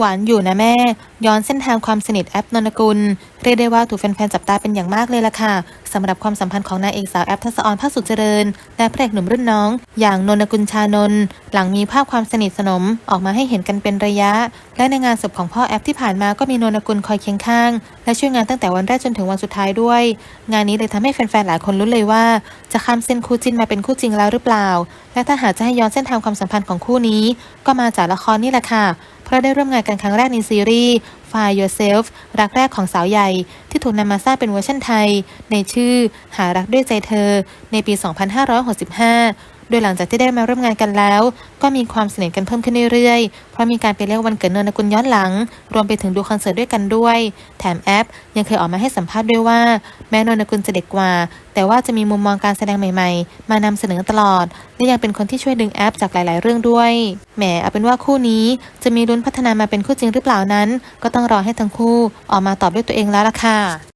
หวานอยู่นะแม่ ย้อนเส้นทางความสนิทแอปนนกุล เรียกได้ว่าถูกแฟนๆจับตาเป็นอย่างมากเลยล่ะค่ะสำหรับความสัมพันธ์ของนางเอกสาวแอปทัศออนภาคสุขเจริญ และพระเอกหนุ่มรุ่นน้อง อย่างนนกุลชานนท์หลังมีภาพความสนิทสนมออกมาให้เห็นกันเป็นระยะ และในงานศพของพ่อแอปที่ผ่านมาก็มีนนกุลคอยเคียงข้าง และช่วยงานตั้งแต่วันแรกจนถึงวันสุดท้ายด้วย งานนี้เลยทำให้แฟนๆหลายคนลุ้นเลยว่า จะข้ามเส้นคู่จิ้นมาเป็นคู่จริงแล้วหรือเปล่า และถ้าหากจะให้ย้อนเส้นทางความสัมพันธ์ของคู่นี้ ก็มาจากละครนี่แหละค่ะ เพราะได้ร่วมงานกันครั้งแรกในซีรีส์ Find Yourself รักแรกของสาวใหญ่ ที่ถูกนำมาสร้างเป็นเวอร์ชันไทย ในชื่อหารักด้วยใจเธอ ในปี 2565 โดยหลังจากที่ได้มาร่วมงานกันแล้ว ก็มีความสนิทกันเพิ่มขึ้นเรื่อยๆ เพราะมีการไปเรียกวันเกิดนนกุลย้อนหลัง รวมไปถึงดูคอนเสิร์ตด้วยกันด้วย แถมแอป ยังเคยออกมาให้สัมภาษณ์ด้วยว่า แม้นนกุลจะเด็กกว่า แต่ว่าจะมีมุมมองการแสดงใหม่ๆ มานำเสนอตลอด และยังเป็นคนที่ช่วยดึงแอปจากหลาย ๆ เรื่องด้วยแหมเอาเป็นว่าคู่นี้จะมีลุ้นพัฒนามาเป็นคู่จริงหรือเปล่านั้น ก็ต้องรอให้ทั้งคู่ออกมาตอบด้วยตัวเองแล้วล่ะค่ะ